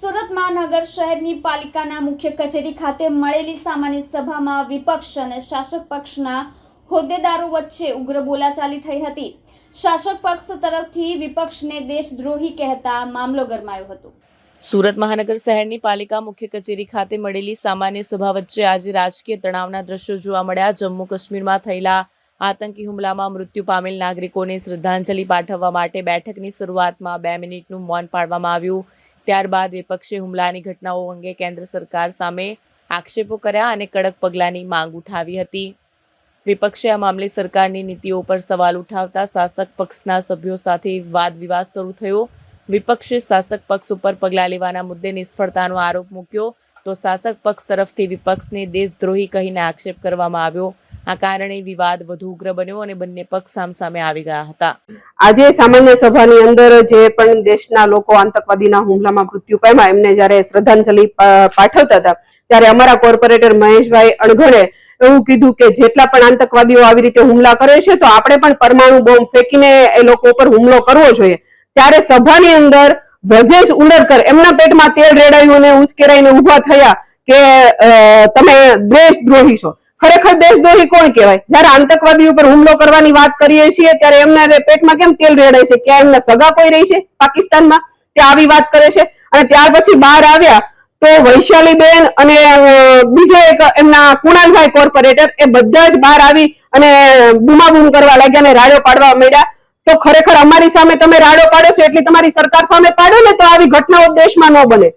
સુરત મહાનગર શહેરની પાલિકાના મુખ્ય કચેરી ખાતે મળેલી સામાન્ય સભામાં વિપક્ષ અને શાસક પક્ષના હોદ્દેદારો વચ્ચે ઉગ્ર બોલાચાલી થઈ હતી. શાસક પક્ષ તરફથી વિપક્ષને દેશદ્રોહી કહેતા મામલો ગરમાયો હતો. સુરત મહાનગર શહેરની પાલિકા મુખ્ય કચેરી ખાતે મળેલી સામાન્ય સભા વચ્ચે આજે રાજકીય તણાવના દ્રશ્યો જોવા મળ્યા. જમ્મુ કાશ્મીરમાં થયેલા આતંકી હુમલામાં મૃત્યુ પામેલ નાગરિકોને શ્રદ્ધાંજલિ પાઠવવા માટે બેઠકની શરૂઆતમાં બે મિનિટનું મૌન પાડવામાં આવ્યું. ત્યારબાદ વિપક્ષે હુમલાની ઘટનાઓ અંગે કેન્દ્ર સરકાર સામે આક્ષેપો કર્યા અને કડક પગલાંની માંગ ઉઠાવી હતી. વિપક્ષે આ મામલે સરકારની નીતિઓ પર સવાલ ઉઠાવતા શાસક પક્ષના સભ્યો સાથે વાદ વિવાદ શરૂ થયો. વિપક્ષે શાસક પક્ષ ઉપર પગલાં લેવાના મુદ્દે નિષ્ફળતાનો આરોપ મૂક્યો તો શાસક પક્ષ તરફથી વિપક્ષને દેશદ્રોહી કહીને આક્ષેપ કરવામાં આવ્યો. આ કારણે વિવાદ વધુ ઉગ્ર બન્યો અને બંને પક્ષ સામસામે આવી ગયા હતા. આજે સામાન્ય સભાની અંદર જે પણ દેશના લોકો આતંકવાદીના હુમલામાં મૃત્યુ પામ્યા, એમને જ્યારે શ્રદ્ધાંજલિ પાઠવતા હતા, ત્યારે અમારા કોર્પોરેટર મહેશભાઈ અણઘડે એવું કીધું કે જેટલા પણ આતંકવાદીઓ આવી રીતે હુમલા કરે છે, તો આપણે પણ પરમાણુ બોમ્બ ફેંકીને એ લોકો પર હુમલો કરવો જોઈએ. ત્યારે સભાની અંદર વ્રજેશ ઉંડરકર એમના પેટમાં તેલ રેડાયું અને ઉચકેરાઈને ઊભા થયા કે તમે દેશદ્રોહી છો. ખરેખર દેશદ્રોહી કોણ કહેવાય? જ્યારે આતંકવાદી ઉપર હુમલો કરવાની વાત કરીએ છીએ, ત્યારે એમના પેટમાં કેમ તેલ રેડાય છે? ક્યાં એમના સગા કોઈ રહી છે? પાકિસ્તાનમાં તે આવી વાત કરે છે. અને ત્યાર પછી બહાર આવ્યા તો વૈશાલીબેન અને બીજો એક એમના કુણાલભાઈ કોર્પોરેટર એ બધા જ બહાર આવી અને બૂમાબૂમ કરવા લાગ્યા અને રાડો પાડવા માંડ્યા. તો ખરેખર અમારી સામે તમે રાડો પાડો છો, એટલી તમારી સરકાર સામે પાડો ને તો આવી ઘટનાઓ દેશમાં ન બને.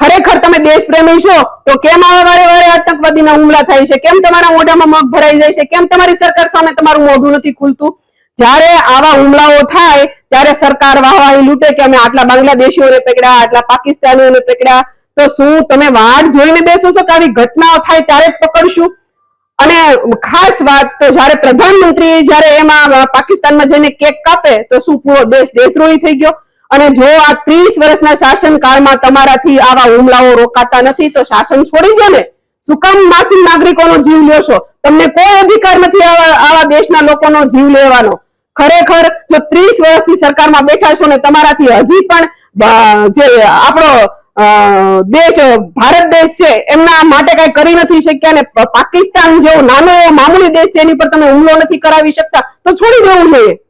ખરેખર તમે દેશપ્રેમી છો, તો કેમ આવા વારે વારે આતંકવાદીના હુમલા થાય છે? કેમ તમારા મોઢામાં મગ ભરાઈ જાય છે? કેમ તમારી સરકાર સામે તમારું મોઢું નથી ખુલતું? જ્યારે આવા હુમલાઓ થાય, ત્યારે સરકાર વાહવાહી લૂંટે કે અમે આટલા બાંગ્લાદેશીઓને પકડ્યા, આટલા પાકિસ્તાનીઓને પકડ્યા? તો શું તમે વાટ જોઈને બેસો છો કે આવી ઘટનાઓ થાય ત્યારે જ પકડશું? અને ખાસ વાત તો જ્યારે પ્રધાનમંત્રી જ્યારે એમાં પાકિસ્તાનમાં જઈને કેક કાપે, તો શું પૂરો દેશ દેશદ્રોહી થઈ ગયો? અને જો આ ત્રીસ વર્ષના શાસનકાળમાં તમારાથી આવા હુમલાઓ રોકાતા નથી, તો શાસન છોડી દો ને. શું કામ નાગરિકોનો જીવ લેશો. તમને કોઈ અધિકાર નથી આવા દેશના લોકોનો જીવ લેવાનો. ખરેખર જો ત્રીસ વર્ષથી સરકારમાં બેઠા છો ને, તમારાથી હજી પણ જે આપણો દેશ, ભારત દેશ છે, એમના માટે કઈ કરી નથી શક્યા ને પાકિસ્તાન જેવો નાનો મામૂલી દેશ છે, એની પર તમે હુમલો નથી કરાવી શકતા, તો છોડી દેવું જોઈએ.